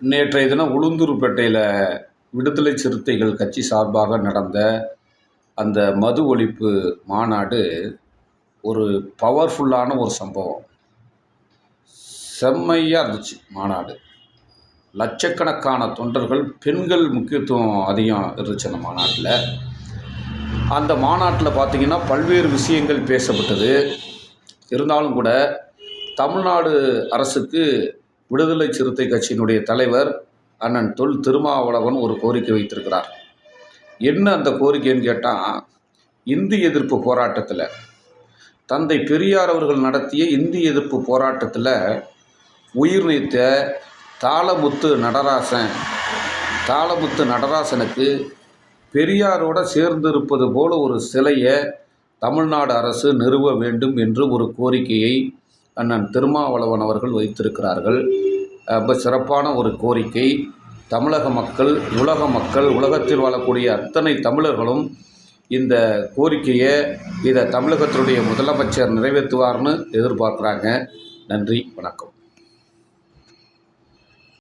நேற்றைய தினம் உளுந்தூர்பேட்டையில் விடுதலை சிறுத்தைகள் கட்சி சார்பாக நடந்த அந்த மது ஒழிப்பு மாநாடு ஒரு பவர்ஃபுல்லான ஒரு சம்பவம். செம்மையாக இருந்துச்சு மாநாடு. லட்சக்கணக்கான தொண்டர்கள் பெண்கள் முக்கியத்துவம் அதிகம் இருந்துச்சு அந்த மாநாட்டில். அந்த மாநாட்டில் பார்த்திங்கன்னா பல்வேறு விஷயங்கள் பேசப்பட்டது. இருந்தாலும் கூட தமிழ்நாடு அரசுக்கு விடுதலை சிறுத்தை கட்சியினுடைய தலைவர் அண்ணன் தொல் திருமாவளவன் ஒரு கோரிக்கை வைத்திருக்கிறார். என்ன அந்த கோரிக்கைன்னு கேட்டால் இந்தி எதிர்ப்பு போராட்டத்தில் தந்தை பெரியார் அவர்கள் நடத்திய இந்தி எதிர்ப்பு போராட்டத்தில் உயிர் நீத்த தாளமுத்து நடராசன் தாளமுத்து நடராசனுக்கு பெரியாரோட சேர்ந்திருப்பது போல ஒரு சிலையை தமிழ்நாடு அரசு நிறுவ வேண்டும் என்று ஒரு கோரிக்கையை அண்ணன் திருமாவளவன் அவர்கள் வைத்திருக்கிறார்கள். ரொம்ப சிறப்பான ஒரு கோரிக்கை. தமிழக மக்கள் உலக மக்கள் உலகத்தில் வாழக்கூடிய அத்தனை தமிழர்களும் இந்த கோரிக்கையை இதை தமிழகத்தினுடைய முதலமைச்சர் நிறைவேற்றுவார்னு எதிர்பார்க்குறாங்க. நன்றி வணக்கம்.